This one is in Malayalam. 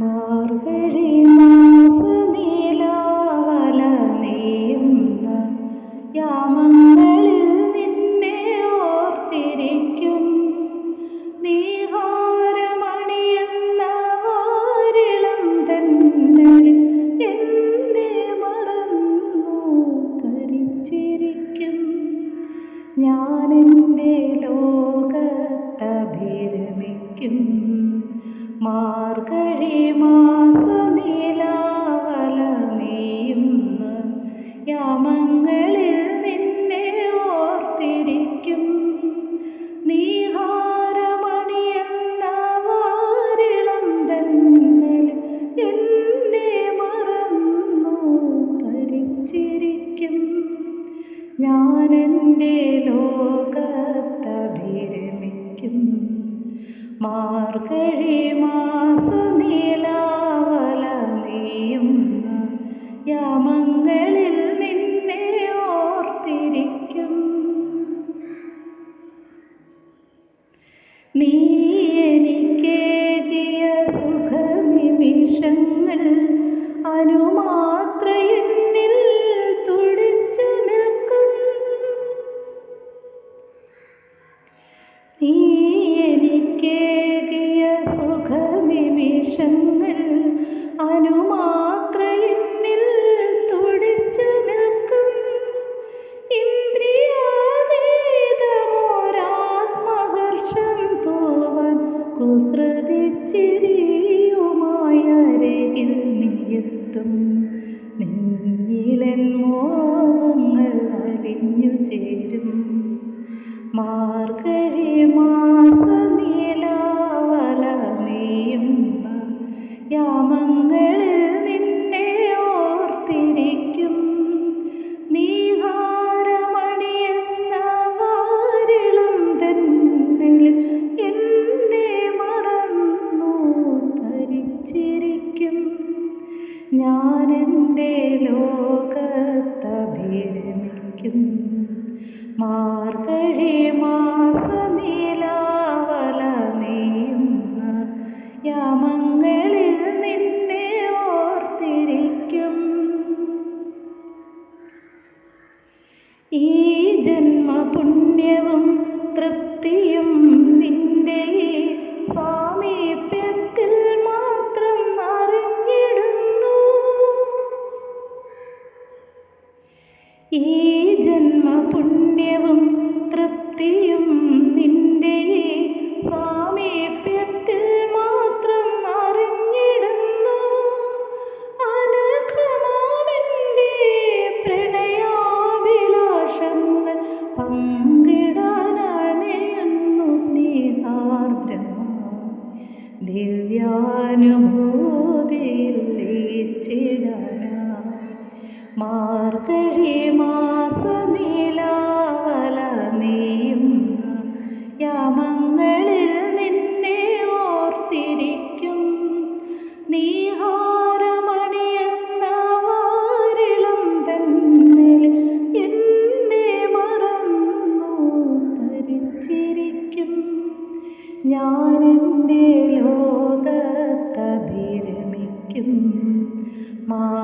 മാർഗഴി മാസനീലാവല നെയ്യുന്ന യാമങ്ങളിൽ നിന്നെ ഓർത്തിരിക്കും. നീഹാരമണിയെന്ന വാരിളം തന്നലിൽ എന്നെ മറന്നു ധരിച്ചിരിക്കും. ഞാനെന്റെ ലോകത്തഭിരമിക്കും. മാർഗഴി മാസനീലാവല നീയുന്ന യാമങ്ങളിൽ നിന്നെ ഓർത്തിരിക്കും. നീഹാരമണിയെന്ന വാരിളം തന്നൽ എന്നെ മറന്നു തരിച്ചിരിക്കും. ഞാനെന്റെ ലോകത്തഭിരമിക്കും മാർഗഴി മാസനീലാവല തൂവൻ കുസൃതിച്ചിരിയുമായ അരകിൽ നീയെത്തും. നിന്നിലൻ മോഹങ്ങൾ അലിഞ്ഞു ചേരും. മാർഗഴി മാസനീലാവല നെയ്യുന്ന യാമങ്ങളിൽ ലോകത്തഭിരമിക്കും മാർഗഴി മാസനീലാവല നെയ്യുന്ന യാമങ്ങളിൽ നിന്നെ ഓർത്തിരിക്കും. ഈ ജന്മപുണ്യവും തൃപ്തിയും നിന്റെ ഈ ജന്മപുണ്യവും തൃപ്തിയും നിന്റെ സാമീപ്യത്തിൽ മാത്രം അറിഞ്ഞിടുന്നു. അനഘമാമെന്റെ പ്രണയാഭിലാഷങ്ങൾ പങ്കിടാനണയുന്നു സ്നേഹാർദ്രമായി ദിവ്യാനുഭൂതിയിൽ ലയിച്ചിടാനായി മാർഗഴി മാസനീലാവല നീയുന്ന യാമങ്ങളിൽ നിന്നെ ഓർത്തിരിക്കും. നീഹാരമണിയെന്ന വാരിളം തന്നിൽ എന്നെ മറന്നു ധരിച്ചിരിക്കും. ഞാനെന്റെ ലോകത്തഭിരമിക്കും. മാ